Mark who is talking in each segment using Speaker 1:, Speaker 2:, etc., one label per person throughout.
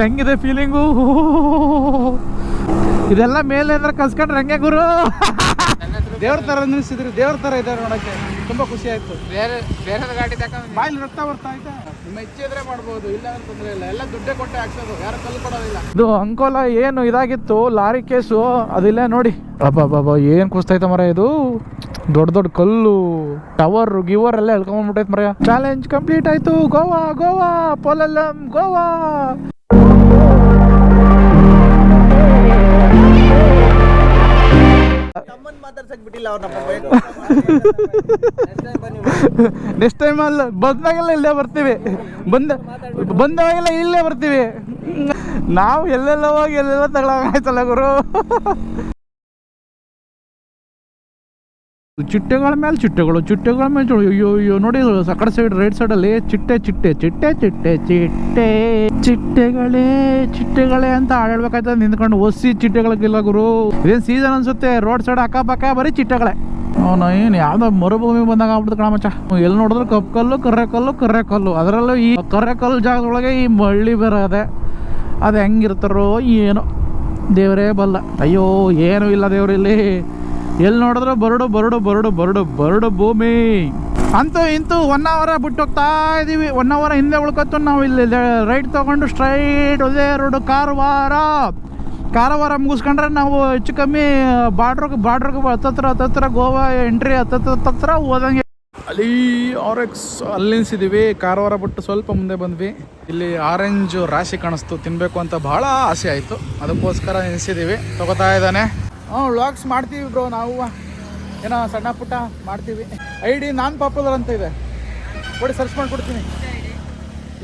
Speaker 1: ಹೆಂಗಿದೆ ಫೀಲಿಂಗು ಇದೆಲ್ಲ ಮೇಲೆ ಅಂದ್ರೆ ಕಲ್ಸ್ಕೊಂಡ್ರೆ ಹಂಗೆ ಗುರು. ದೇವ್ರ ತರ ನಿಲ್ಸಿದ್ರು ದೇವ್ರ ತರ ಇದ್ದಾರೆ ನೋಡಕ್ಕೆ. ತುಂಬಾ ಖುಷಿ ಆಯ್ತು.
Speaker 2: ಬೇರೆ ಬೇರೆ ಗಾಡಿ
Speaker 1: ಬಾಯಲ್ಲಿ ರಕ್ತ ಬರ್ತಾ ಐತೆ ಇಚ್ಛೆ ಮಾಡ್ಬೋದು ಇಲ್ಲ ಅಂತ ತೊಂದ್ರೆ ಇಲ್ಲ. ಎಲ್ಲ ದುಡ್ಡೇ ಕೊಟ್ಟೆ ಹಾಕ್ಸೋದು ಯಾರು ಕಲ್ಲು ಕೊಡೋದಿಲ್ಲ. ಇದು ಅಂಕೋಲ ಏನು ಇದಾಗಿತ್ತು ಲಾರಿ ಕೇಸು ಅದಿಲ್ಲ ನೋಡಿ. ಅಬ್ಬಾ ಏನ್ ಕುಸ್ತೈತ ಮರ ಇದು? ದೊಡ್ಡ ದೊಡ್ಡ ಕಲ್ಲು ಟವರ್ ಗಿವರ್ ಎಲ್ಲ ಎಳ್ಕೊಂಡ್ಬಿಟ್ಟೈತೆ ಮರ ಚಾಲೆಂಜ್ ಕಂಪ್ಲೀಟ್ ಆಯ್ತು. ಗೋವಾ ಗೋವಾ ಪೊಲಲ್ಲಂ ಗೋವಾ. ನೆಕ್ಸ್ಟ್ ಟೈಮ್ ಅಲ್ಲ ಬಂದಾಗೆಲ್ಲ ಇಲ್ಲೇ ಬರ್ತೀವಿ. ಬಂದ ಬಂದಾಗೆಲ್ಲ ಇಲ್ಲೇ ಬರ್ತೀವಿ. ನಾವು ಎಲ್ಲೆಲ್ಲ ಹೋಗಿ ಎಲ್ಲೆಲ್ಲ ತಗೊಳಂಗಾಯ್ತಲ್ಲ ಗುರು. ಚಿಟ್ಟೆಗಳ ಮೇಲೆ ಚಿಟ್ಟೆಗಳು, ಚಿಟ್ಟೆಗಳ ಮೇಲೆ. ಅಯ್ಯೋ ಅಯ್ಯೋ, ನೋಡಿ ಆ ಕಡೆ ಸೈಡ್ ರೈಟ್ ಸೈಡಲ್ಲಿ ಚಿಟ್ಟೆ ಚಿಟ್ಟೆ ಚಿಟ್ಟೆ ಚಿಟ್ಟೆ ಚಿಟ್ಟೆ, ಚಿಟ್ಟೆಗಳೇ ಚಿಟ್ಟೆಗಳೇ ಅಂತ ಆಡಾಡ್ಬೇಕಾಯ್ತದೆ ನಿಂತ್ಕೊಂಡು ಒಸಿ ಚಿಟ್ಟೆಗಳಿಗಿಲ್ಲ ಗುರು. ಇದೇನು ಸೀಸನ್ ಅನ್ಸುತ್ತೆ? ರೋಡ್ ಸೈಡ್ ಅಕ್ಕಪಕ್ಕ ಬರೀ ಚಿಟ್ಟೆಗಳೇ. ಅವನು ಏನು ಯಾವ್ದೋ ಮರುಭೂಮಿ ಬಂದಾಗ ಆಗ್ಬಿಡ್ತು ಕಣಮಚ್ಚ ಎಲ್ಲಿ ನೋಡಿದ್ರು ಕಪ್ಪು ಕರ್ರೆ ಕಲ್ಲು ಕರ್ರೆ ಕಲ್ಲು. ಅದರಲ್ಲೂ ಈ ಕರ್ರೆ ಕಲ್ಲು ಜಾಗದೊಳಗೆ ಈ ಮಳ್ಳಿ ಬರೋದೆ. ಅದೆ ಹೆಂಗಿರ್ತಾರೋ ಏನೋ. ದೇವರೇ ಬಲ್ಲ. ಅಯ್ಯೋ, ಏನೂ ಇಲ್ಲ ದೇವ್ರು ಇಲ್ಲಿ ಎಲ್ಲಿ ನೋಡಿದ್ರು ಬರಡು ಬರಡು ಬರಡು ಬರಡು ಬರಡು ಭೂಮಿ. ಅಂತೂ ಇಂತೂ ಒನ್ ಅವರ ಬಿಟ್ಟು ಹೋಗ್ತಾ ಇದೀವಿ. ಒನ್ ಅವರ್ ಹಿಂದೆ ಉಳ್ಕೊತು. ನಾವು ಇಲ್ಲಿ ರೈಟ್ ತಗೊಂಡು ಸ್ಟ್ರೈಟ್ ಒಂದೇ ರೋಡು ಕಾರವಾರ ಕಾರವಾರ ಮುಗಿಸ್ಕೊಂಡ್ರೆ ನಾವು ಹೆಚ್ಚು ಕಮ್ಮಿ ಬಾರ್ಡ್ರಿಗೆ ಬಾರ್ಡ್ರ್ಗೆ ಹತ್ತತ್ರ ಹತ್ತತ್ರ ಗೋವಾ ಎಂಟ್ರಿ ಹತ್ತತ್ರ ಹೋದಂಗೆ. ಅಲ್ಲಿ ಆರ್ ಎಕ್ಸ್ ಅಲ್ಲಿ ನಿಲ್ಸಿದೀವಿ. ಕಾರವಾರ ಬಿಟ್ಟು ಸ್ವಲ್ಪ ಮುಂದೆ ಬಂದ್ವಿ. ಇಲ್ಲಿ ಆರೆಂಜ್ ರಾಶಿ ಕಾಣಿಸ್ತು. ತಿನ್ನಬೇಕು ಅಂತ ಬಹಳ ಆಸೆ ಆಯಿತು. ಅದಕ್ಕೋಸ್ಕರ ನಿಲ್ಸಿದೀವಿ. ತಗೋತಾ ಇದ್ದಾನೆ. ಹ್ಞೂ ವ್ಲಾಗ್ಸ್ ಮಾಡ್ತೀವಿ ಬ್ರೋ ನಾವು. ಏನೋ ಸಣ್ಣ ಪುಟ್ಟ ಮಾಡ್ತೀವಿ. ಐ ಡಿ ನಾನ್ ಪಾಪ್ಯುಲರ್ ಅಂತ ಇದೆ. ಕೊಡಿ ಸರ್ಚ್ ಮಾಡಿಕೊಡ್ತೀನಿ.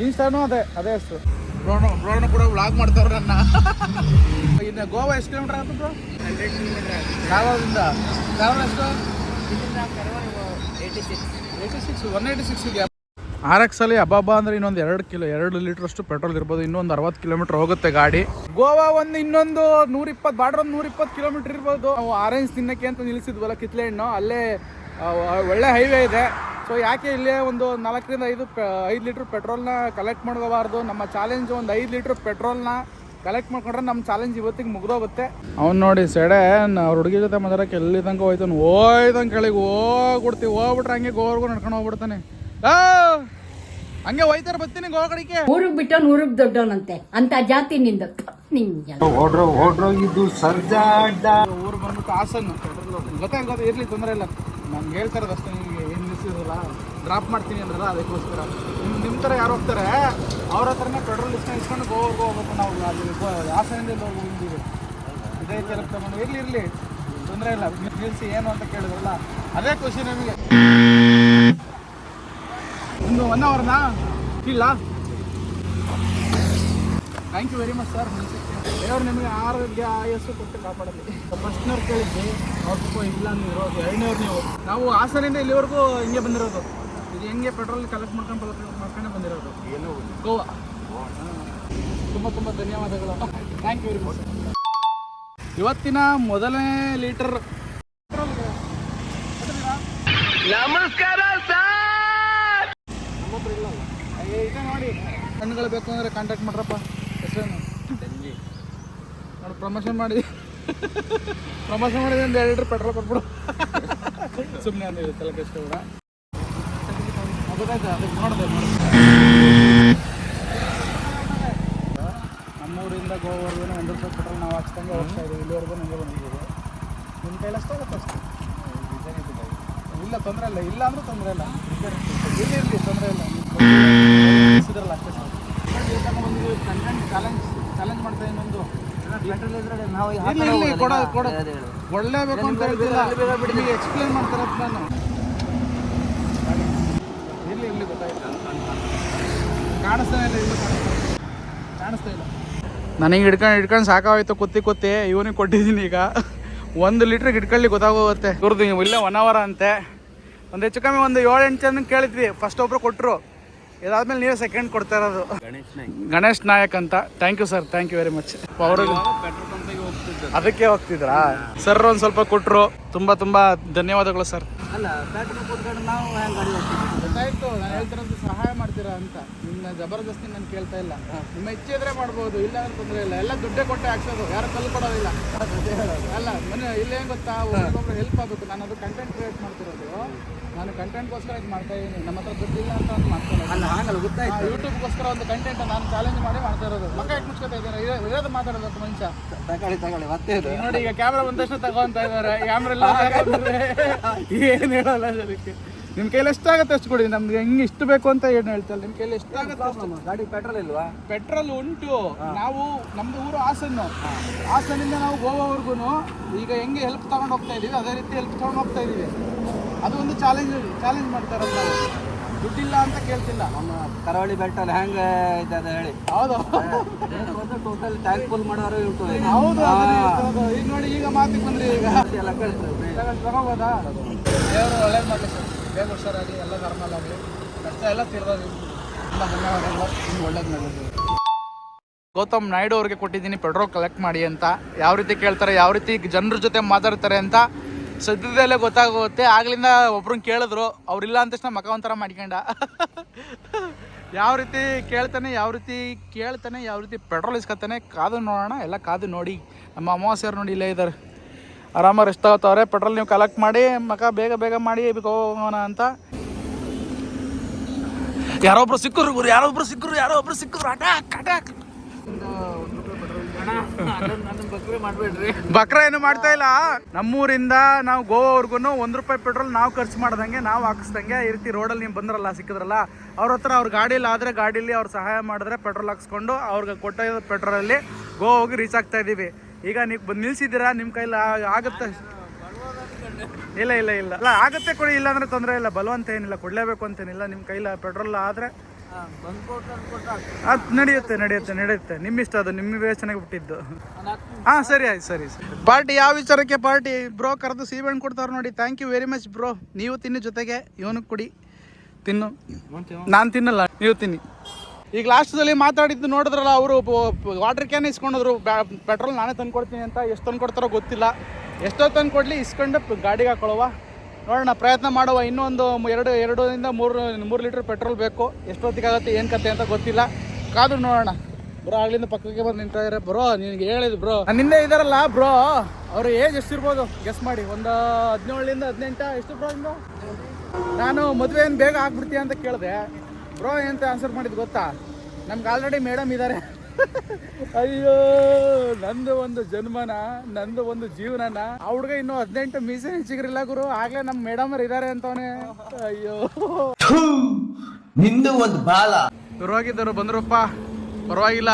Speaker 1: ಇನ್ಸ್ಟಾನು ಅದೇ ಅದೇ ಹೆಸರು. ಬ್ರೋಣ ಬ್ರೋಣ ಕೂಡ ವ್ಲಾಗ್ ಮಾಡ್ತಾವ್ರೆ ನನ್ನ. ಇನ್ನು ಗೋವಾ ಎಷ್ಟು ಕಿಲೋಮೀಟರ್ ಆಗುತ್ತೆ ಬ್ರೋ ಕಾರವಾರದಿಂದ ಕಾರವಾರ ಎಷ್ಟು? Eighty six one eighty six ಇದೆಯಾ ಆರ್ ಎಕ್ಸ್ ಅಲ್ಲಿ ಹಬ್ಬ ಅಂದ್ರೆ ಇನ್ನೊಂದು ಎರಡು ಕಿಲೋ, ಎರಡು ಲೀಟರ್ ಅಷ್ಟು ಪೆಟ್ರೋಲ್ ಇರ್ಬೋದು. ಇನ್ನೊಂದು ಅರವತ್ತು ಕಿಲೋಮೀಟರ್ ಹೋಗುತ್ತೆ ಗಾಡಿ. ಗೋವಾ ಒಂದು ಇನ್ನೊಂದು ನೂರ ಇಪ್ಪತ್ತು ಬಾರ್ಡರ್ ಒಂದು ನೂರ ಇಪ್ಪತ್ತು ಕಿಲೋಮೀಟರ್ ಇರ್ಬೋದು. ನಾವು ಆರೆಂಜ್ ತಿನ್ನಕ್ಕೆ ಅಂತ ನಿಲ್ಲಿಸಿದ್ವಲ್ಲ ಕಿತ್ಲೆ ಹಣ್ಣು ಅಲ್ಲೇ ಒಳ್ಳೆ ಹೈವೇ ಇದೆ. ಸೊ ಯಾಕೆ ಇಲ್ಲೇ ಒಂದು ನಾಲ್ಕರಿಂದ ಐದು ಐದು ಲೀಟ್ರ್ ಪೆಟ್ರೋಲ್ನ ಕಲೆಕ್ಟ್ ಮಾಡ್ಕೋಬಾರ್ದು? ನಮ್ಮ ಚಾಲೆಂಜ್ ಒಂದು ಐದು ಲೀಟ್ರ್ ಪೆಟ್ರೋಲ್ನ ಕಲೆಕ್ಟ್ ಮಾಡ್ಕೊಂಡ್ರೆ ನಮ್ಮ ಚಾಲೆಂಜ್ ಇವತ್ತಿಗೆ ಮುಗ್ದೋಗುತ್ತೆ. ಅವ್ನು ನೋಡಿ, ಸೆಡೆ ಅವ್ರ ಹುಡುಗಿ ಜೊತೆ ಮಾತಾಡಕ್ಕೆ ಎಲ್ಲಿ ತನಕ ಹೋಯ್ತಾನೆ. ಹೋಯ್ತಂಗೆ ಕೆಳಗೆ ಹೋಗ್ಬಿಡ್ತೀವಿ ಹೋಗ್ಬಿಟ್ರೆ ಹಂಗೆ ಗೋವರ್ಗು ನಡ್ಕೊಂಡು ಹೋಗ್ಬಿಡ್ತಾನೆ. ಹಂಗೆ ಹೋಯ್ತಾರ ಬರ್ತೀನಿ ಕಡೆಗೆ.
Speaker 3: ಊರಿಗೆ ಬಿಟ್ಟು ಊರಿಗೆ ದೊಡ್ಡವನಂತೆ ಅಂತ ಜಾತಿ ನಿಂದ. ನಿಂಗೆ
Speaker 2: ಓಡ್ರೋ ಓಡ್ರೋ ಇದು ಸರ್ಜಾಡ್ಡ
Speaker 1: ಊರು ಬಂದ್ಬಿಟ್ಟು ಹಾಸನ್ ಜೊತೆ ಹಂಗದು ಇರ್ಲಿ ತೊಂದರೆ ಇಲ್ಲ. ನಂಗೆ ಹೇಳ್ತಾರೆ ಅಷ್ಟೇ ನಿಮಗೆ ಏನು ನಿಲ್ಸಿರಲ್ಲ ಡ್ರಾಪ್ ಮಾಡ್ತೀನಿ ಅಂದ್ರಲ್ಲ ಅದಕ್ಕೋಸ್ಕರ. ನಿಮ್ಮ ನಿಮ್ಮ ಥರ ಯಾರು ಹೋಗ್ತಾರೆ? ಅವ್ರ ಹತ್ರನೇ ಪೆಟ್ರೋಲ್ ಇಸ್ಕೊಂಡು ಇಸ್ಕೊಂಡು ಗೋವಾರ್ಗೆ ಹೋಗ್ಬೇಕು ನಾವು. ಅಲ್ಲಿ ಹಾಸನದಿಂದ ಇಲ್ಲಿ ಹೋಗಿ ಬಂದಿದ್ದೀವಿ ಇದೇ ಕೆಲಸ ತಗೊಂಡು ಇರಲಿ ಇರಲಿ. ತೊಂದರೆ ಇಲ್ಲ. ನೀವು ನಿಲ್ಲಿಸಿ ಏನು ಅಂತ ಕೇಳಿದ್ರಲ್ಲ ಅದೇ ಖುಷಿ ನಮಗೆ. ಒಂದು ಒನ್ ಅವರ್ನಾ ಇಲ್ಲ. Thank you very much sir ದೇವ್ರು ನಿಮಗೆ ಆರೋಗ್ಯ ಆಯಸ್ಸು ಕೊಟ್ಟು ಕಾಪಾಡಲಿ. ಫಸ್ಟ್ನವ್ರು ಕೇಳಿದ್ವಿ ಅವ್ರು ಇಲ್ಲ ನೀವು ಇರೋದು ಎರಡನೇವ್ರು ನೀವು. ನಾವು ಹಾಸನಿಂದ ಇಲ್ಲಿವರೆಗೂ ಹಿಂಗೆ ಬಂದಿರೋದು. ಇದು ಹೆಂಗೆ ಪೆಟ್ರೋಲ್ ಕಲೆಕ್ಟ್ ಮಾಡ್ಕೊಂಡು ಮಾಡ್ಕೊಂಡೇ ಬಂದಿರೋದು. ಗೋವಾ. ತುಂಬ ತುಂಬ ಧನ್ಯವಾದಗಳು. ಥ್ಯಾಂಕ್ ಯು ವೆರಿ ಮಚ್ ಇವತ್ತಿನ ಮೊದಲನೇ ಲೀಟರ್.
Speaker 2: ನಮಸ್ಕಾರ ಸರ್
Speaker 1: ನೋಡಿ ಹಣ್ಣುಗಳು ಬೇಕು ಅಂದರೆ ಕಾಂಟ್ಯಾಕ್ಟ್ ಮಾಡ್ರಪ್ಪ. ಹೆಸರೇನು? ನೋಡಿ ಪ್ರಮೋಷನ್ ಮಾಡಿ. ಪ್ರಮೋಷನ್ ಮಾಡಿದ್ರೆ ಒಂದು ಎರಡು ಲೀಟ್ರ್ ಪೆಟ್ರೋಲ್ ಕೊಟ್ಬಿಡು. ಸುಮ್ಮನೆ ಅಂದ್ರೆ ತಲೆ ಕೆಷ್ಟ ಕೂಡ ಗೊತ್ತಾಯ್ತು ಅದಕ್ಕೆ ನೋಡಿದೆ ನಮ್ಮೂರಿಂದ ಗೋವಾವರೆಗೂ ಒಂದು ರೂಪಾಯಿ ಪೆಟ್ರೋಲ್ ನಾವು ಹಾಕ್ಸ್ಕೊಂಡು ಹೋಗ್ತಾ ಇದ್ದೀವಿ. ಇಲ್ಲಿವರೆಗೂ ನಮಗೆ ಬಂದಿದ್ದೀವಿ. ನಿಮ್ಮ ಕೈಲಷ್ಟೇ ಅಷ್ಟೇ ಆಗುತ್ತೆ ಅಷ್ಟೇ? ಇಲ್ಲ ತೊಂದರೆ ಇಲ್ಲ. ಇಲ್ಲ ಅಂದ್ರೂ ತೊಂದರೆ ಇಲ್ಲ. ಇಲ್ಲಿ ಇರಲಿ ತೊಂದರೆ ಇಲ್ಲ. ಇದ್ರಲ್ಲ ಅಷ್ಟೇ ಕಂಟೆಂಟ್ ಚಾಲೆಂಜ್ ಚಾಲೆಂಜ್ ಮಾಡ್ತಾ ಇನ್ನೊಂದು ಒಳ್ಳೇಬೇಕು ಅಂತ ಹೇಳ್ತಿಲ್ಲ. ನಿಮಗೆ ಎಕ್ಸ್ಪ್ಲೇನ್ ಮಾಡ್ತಾರೆ ಅಂತ ನಾನು. ಇರ್ಲಿ ಇರ್ಲಿ, ಗೊತ್ತಾಯ್ತು. ಕಾಣಿಸ್ತಾ ಇಲ್ಲ ಇಲ್ಲೂ. ಕಾಣಿಸ್ತಾ ಇಲ್ಲ. ನನಗೆ ಹಿಡ್ಕೊಂಡು ಹಿಡ್ಕೊಂಡು ಸಾಕಾಗೋಯ್ತು, ಕುತ್ತಿ ಕುತ್ತಿ. ಇವನಿಗೆ ಕೊಟ್ಟಿದ್ದೀನಿ ಈಗ. ಒಂದು ಲೀಟ್ರಿಗೆ ಹಿಡ್ಕೊಳ್ಳಿ, ಗೊತ್ತಾಗೋಗುತ್ತೆ. ಇವ್ರದ್ದು ಇಲ್ಲೇ ಒನ್ ಅವರ್ ಅಂತೆ. ಒಂದು ಹೆಚ್ಚು ಕಮ್ಮಿ ಒಂದು ಏಳು ಎಂಟು ಜನ ಕೇಳಿದ್ವಿ. ಫಸ್ಟ್ ಒಬ್ರು ಕೊಟ್ಟರು ಇದಾದ್ಮೇಲೆ ನೀವೇ ಸೆಕೆಂಡ್ ಕೊಡ್ತಾ ಇರೋದು. ಗಣೇಶ್ ನಾಯಕ್ ಅಂತ. Thank you sir thank you very much ಅವರು ಅದಕ್ಕೆ ಹೋಗ್ತಿದ್ರಾ? ಸರ್ ಒಂದ್ ಸ್ವಲ್ಪ ಕೊಟ್ರು. ತುಂಬಾ ತುಂಬಾ ಧನ್ಯವಾದಗಳು ಸರ್ ಗೊತ್ತಾಯ್ತು ನಾನು ಹೇಳ್ತಿರೋದು ಸಹಾಯ ಮಾಡ್ತೀರಾ ಅಂತ. ನಿಮ್ಮ ಜಬರ್ದಸ್ತಿ ನಾನು ಕೇಳ್ತಾ ಇಲ್ಲ. ನಿಮ್ಮ ಇಚ್ಛೆ ಇದ್ರೆ ಮಾಡ್ಬೋದು ಇಲ್ಲ ಅಂದ್ರೆ ತೊಂದರೆ ಇಲ್ಲ. ಎಲ್ಲ ದುಡ್ಡೇ ಕೊಟ್ಟೆ ಹಾಕ್ಸೋದು ಯಾರು ಕಲ್ಲು ಕೊಡೋದಿಲ್ಲ. ಅಲ್ಲ ಮನೆ ಇಲ್ಲೇನು ಗೊತ್ತಾ ಒಬ್ಬೊಬ್ರು ಹೆಲ್ಪ್ ಆಗಬೇಕು. ನಾನು ಅದು ಕಂಟೆಂಟ್ ಕ್ರಿಯೇಟ್ ಮಾಡ್ತಿರೋದು. ನಾನು ಕಂಟೆಂಟ್ಗೋಸ್ಕರ ಇದು ಮಾಡ್ತಾ ಇದ್ದೀನಿ ನಮ್ಮ ಹತ್ರ ದುಡ್ಡು ಇಲ್ಲ ಅಂತ ಅದು ಮಾಡ್ತಾ ಇಲ್ಲ
Speaker 2: ಅಲ್ಲ ಹಾಗಲ್ಲ ಗೊತ್ತಾಯ್ತು.
Speaker 1: ಯೂಟ್ಯೂಬ್ಗೋಸ್ಕರ ಒಂದು ಕಂಟೆಂಟ್ ನಾನು ಚಾಲೆಂಜ್ ಮಾಡಿ ಮಾಡ್ತಾ ಇರೋದು. ಮಕ್ಕ ಯಾಕೆ ಮುಚ್ಕೋತಾ ಇದ್ದಾರೆ? ಇರೋ- ಇರೋದು ಮಾತಾಡೋದು ಮನುಷ್ಯ.
Speaker 2: ತಗೊಳ್ಳಿ ತಗೊಳ್ಳಿ ಮತ್ತೆ
Speaker 1: ನೋಡಿ ಈಗ ಕ್ಯಾಮ್ರಾ ಬಂದಷ್ಟು ತಗೊಂತ ಇದ್ದಾರೆ. ಕ್ಯಾಮ್ರಾ ಎಲ್ಲ ಏನು ಏನ್ ಹೇಳಲ್ಲ ಅದಕ್ಕೆ. ನಿಮ್ ಕೈಲಿ ಎಷ್ಟಾಗತ್ತೆ ಅಷ್ಟು ಕೊಡಿ ನಮ್ಗೆ ಹೆಂಗ್ ಇಷ್ಟು ಬೇಕು ಅಂತ ಏನು ಹೇಳ್ತಾರೆ ನಿಮ್ ಕೈಲಿ ಎಷ್ಟಾಗತ್ತೆ ಅಷ್ಟು.
Speaker 2: ಗಾಡಿ ಪೆಟ್ರೋಲ್ ಇಲ್ವಾ?
Speaker 1: ಪೆಟ್ರೋಲ್ ಉಂಟು. ನಾವು ನಮ್ದು ಊರು ಹಾಸನ್ನು. ಹಾಸನಿಂದ ನಾವು ಗೋವಾವರೆಗೂ ಈಗ ಹೆಂಗೆ ಹೆಲ್ಪ್ ತಗೊಂಡು ಹೋಗ್ತಾ ಇದೀವಿ ಅದೇ ರೀತಿ ಹೆಲ್ಪ್ ತಗೊಂಡು ಹೋಗ್ತಾ ಇದೀವಿ. ಅದು ಒಂದು ಚಾಲೆಂಜ್ ಚಾಲೆಂಜ್ ಮಾಡ್ತಾರಲ್ಲ ದುಡ್ಡಿಲ್ಲ ಅಂತ ಕೇಳ್ತಿಲ್ಲ.
Speaker 2: ನಮ್ಮ ಕರಾವಳಿ ಬೆಟ್ಟಲ್ಲಿ ಹೆಂಗ ಅಂತ ಹೇಳಿ.
Speaker 1: ಹೌದು.
Speaker 2: ಟೋಟಲ್ ಟ್ಯಾಂಕ್ ಫುಲ್ ಮಾಡೋರು.
Speaker 1: ಹೌದು ಈಗ ನೋಡಿ ಈಗ ಮಾತಿಗೆ ಬಂದ್ರಿ ಈಗ.
Speaker 2: ಎಲ್ಲ ಕಳ್ಸ್ತಾರೆ.
Speaker 1: ತಗೋಬೋದಾ ದೇವರು ಒಳ್ಳೇದು ಸರ್ ಬೇಗ ಹುಷಾರಾಗಿ, ಎಲ್ಲ ನಾರ್ಮಲ್ ಆಗಲಿ ಕಷ್ಟ ಎಲ್ಲ ತಿರ್ಬೋದು ತುಂಬ ಧನ್ಯವಾದಗಳು. ನಿಮ್ಗೆ ಒಳ್ಳೇದು ಮಾಡೋದು ಗೌತಮ್ ನಾಯ್ಡು ಅವ್ರಿಗೆ ಕೊಟ್ಟಿದ್ದೀನಿ ಪೆಟ್ರೋಲ್ ಕಲೆಕ್ಟ್ ಮಾಡಿ ಅಂತ. ಯಾವ ರೀತಿ ಕೇಳ್ತಾರೆ, ಯಾವ ರೀತಿ ಜನರ ಜೊತೆ ಮಾತಾಡ್ತಾರೆ ಅಂತ ಸದ್ಯದಲ್ಲೇ ಗೊತ್ತಾಗುತ್ತೆ. ಆಗ್ಲಿಂದ ಒಬ್ರನ್ನ ಕೇಳಿದ್ರು ಅವ್ರಿಲ್ಲ ಅಂತ ತಕ್ಷಣ ಮಕ ಒಂಥರ ಮಾಡ್ಕೊಂಡ. ಯಾವ ರೀತಿ ಕೇಳ್ತಾನೆ, ಯಾವ ರೀತಿ ಕೇಳ್ತಾನೆ, ಯಾವ ರೀತಿ ಪೆಟ್ರೋಲ್ ಇಸ್ಕೊತಾನೆ ಕಾದು ನೋಡೋಣ, ಎಲ್ಲ ಕಾದು ನೋಡಿ. ನಮ್ಮ ಅಮಾವಾಸ್ಯರು ನೋಡಿ ಇಲ್ಲೇ ಇದ್ದಾರೆ. ಆರಾಮಾಗಿ ರೆಸ್ಟ್ ತಗೋತಾವ್ರೆ. ಪೆಟ್ರೋಲ್ ನೀವು ಕಲೆಕ್ಟ್ ಮಾಡಿ ಮಕ ಬೇಗ ಬೇಗ ಮಾಡಿ ಹೋಗೋಣ ಅಂತ. ಒಬ್ರು ಸಿಕ್ಕರು, ಗುರು ಯಾರೊಬ್ರು ಸಿಕ್ಕರು, ಯಾರೋ ಒಬ್ರು ಸಿಕ್ಕರು. ಅಟಾಕ್ ಅಟಾಕ್ ಬಕ್ರ ಏನು ಮಾಡ್ತಾ ಇಲ್ಲ? ನಮ್ಮೂರಿಂದ ನಾವು ಗೋವಾವರೆಗೂ ಒಂದ್ ರೂಪಾಯಿ ಪೆಟ್ರೋಲ್ ನಾವು ಖರ್ಚು ಮಾಡ್ದಂಗೆ, ನಾವು ಹಾಕಿಸ್ದಂಗೆ ಈ ರೀತಿ ರೋಡಲ್ಲಿ ನೀವು ಬಂದ್ರಲ್ಲ, ಸಿಕ್ಕಿದ್ರಲ್ಲ. ಅವ್ರ ಹತ್ರ ಅವ್ರ ಗಾಡಿಲಿ ಆದ್ರೆ ಗಾಡೀಲಿ ಅವ್ರು ಸಹಾಯ ಮಾಡಿದ್ರೆ ಪೆಟ್ರೋಲ್ ಹಾಕ್ಸ್ಕೊಂಡು ಅವ್ರಿಗೆ ಕೊಟ್ಟ ಪೆಟ್ರೋಲಲ್ಲಿ ಗೋವಾ ಹೋಗಿ ರೀಚ್ ಆಗ್ತಾ ಇದೀವಿ. ಈಗ ನೀವು ಬಂದು ನಿಲ್ಸಿದ್ದೀರಾ? ನಿಮ್ಮ ಕೈಲಿ ಆಗುತ್ತೆ? ಇಲ್ಲ ಇಲ್ಲ ಇಲ್ಲ. ಅಲ್ಲ ಆಗತ್ತೆ ಕೊಡಿ ಇಲ್ಲ ಅಂದ್ರೆ ತೊಂದರೆ ಇಲ್ಲ. ಬಲವಂತ ಏನಿಲ್ಲ ಕೊಡ್ಲೇಬೇಕು ಅಂತೇನಿಲ್ಲ. ನಿಮ್ಮ ಕೈಲ ಪೆಟ್ರೋಲ್ ಆದ್ರೆ ಅದು ನಡೆಯುತ್ತೆ ನಡೆಯುತ್ತೆ ನಡೆಯುತ್ತೆ. ನಿಮ್ಮ ಇಷ್ಟ ಅದು ನಿಮ್ಮ ವಿವೇಚನೆಗೆ ಬಿಟ್ಟಿದ್ದು ಹಾ ಸರಿ ಆಯ್ತು ಸರಿ ಸರಿ. ಪಾರ್ಟಿ ಯಾವ ವಿಚಾರಕ್ಕೆ ಪಾರ್ಟಿ? ಬ್ರೋ ಕರೆದು ಸೀಬೆಹಣ್ಣು ಕೊಡ್ತಾವ್ರು ನೋಡಿ. Thank you very much bro. ನೀವು ತಿನ್ನಿ ಜೊತೆಗೆ ಇವನಿಗೆ ಕೊಡಿ. ತಿನ್ನು. ನಾನು ತಿನ್ನಲ್ಲ ನೀವು ತಿನ್ನಿ. ಈಗ ಲಾಸ್ಟಲ್ಲಿ ಮಾತಾಡಿದ್ದು ನೋಡಿದ್ರಲ್ಲ ಅವರು ವಾಟರ್ ಕ್ಯಾನ್ ಇಸ್ಕೊಂಡ್ರು ಪೆಟ್ರೋಲ್ ನಾನೇ ತಂದು ಕೊಡ್ತೀನಿ ಅಂತ ಎಷ್ಟು ತಂದು ಕೊಡ್ತಾರೋ ಗೊತ್ತಿಲ್ಲ. ಎಷ್ಟೋ ತಂದು ಕೊಡಲಿ ಇಸ್ಕೊಂಡು ಗಾಡಿಗೆ ಹಾಕೊಳ್ಳುವ. ನೋಡೋಣ, ಪ್ರಯತ್ನ ಮಾಡುವ. ಇನ್ನೊಂದು ಎರಡು, ಎರಡರಿಂದ ಮೂರು ಮೂರು ಲೀಟ್ರ್ ಪೆಟ್ರೋಲ್ ಬೇಕು. ಎಷ್ಟೊತ್ತಿಗಾಗುತ್ತೆ, ಏನು ಕತೆ ಅಂತ ಗೊತ್ತಿಲ್ಲ. ಕಾದು ನೋಡೋಣ. ಬ್ರೋ, ಆಗ್ಲಿಂದ ಪಕ್ಕಕ್ಕೆ ಬಂದು ನಿಂತ ಇದ್ದಾರೆ ಬ್ರೋ, ನಿನಗೆ ಹೇಳಿದ್ದು ಬ್ರೋ. ನಿನ್ನೆ ಇದಾರಲ್ಲ ಬ್ರೋ, ಅವ್ರ ಏಜ್ ಎಷ್ಟಿರ್ಬೋದು? ಗೆಸ್ ಮಾಡಿ. ಒಂದು ಹದಿನೇಳರಿಂದ ಹದಿನೆಂಟ, ಎಷ್ಟು ಬ್ರೋ ನಾನು ಮದುವೆ ಏನು ಬೇಗ ಆಗ್ಬಿಡ್ತೀಯ ಅಂತ ಕೇಳಿದೆ. ಬ್ರೋ ಎಂತ ಆನ್ಸರ್ ಮಾಡಿದ್ದು ಗೊತ್ತಾ? ನಮ್ಗೆ ಆಲ್ರೆಡಿ ಮೇಡಮ್ ಇದ್ದಾರೆ ಅಯ್ಯೋ ನಂದು ಒಂದು ಜನ್ಮನ ನಂದು ಒಂದು ಜೀವನನ ಆ ಹುಡುಗ ಇನ್ನು ಹದಿನೆಂಟು ಮೀಸೆ ಸಿಗ್ರಿಲ್ಲ ಗುರು. ಆಗ್ಲೇ ನಮ್ಮ ಮೇಡಮ್ ಇದ್ದಾರೆ ಅಂತವನೇ. ಅಯ್ಯೋ.
Speaker 2: ನಿಂದು ಒಂದು ಬಾಲ.
Speaker 1: ಇವ್ರು ಬಂದ್ರಪ್ಪ. ಪರವಾಗಿಲ್ಲ.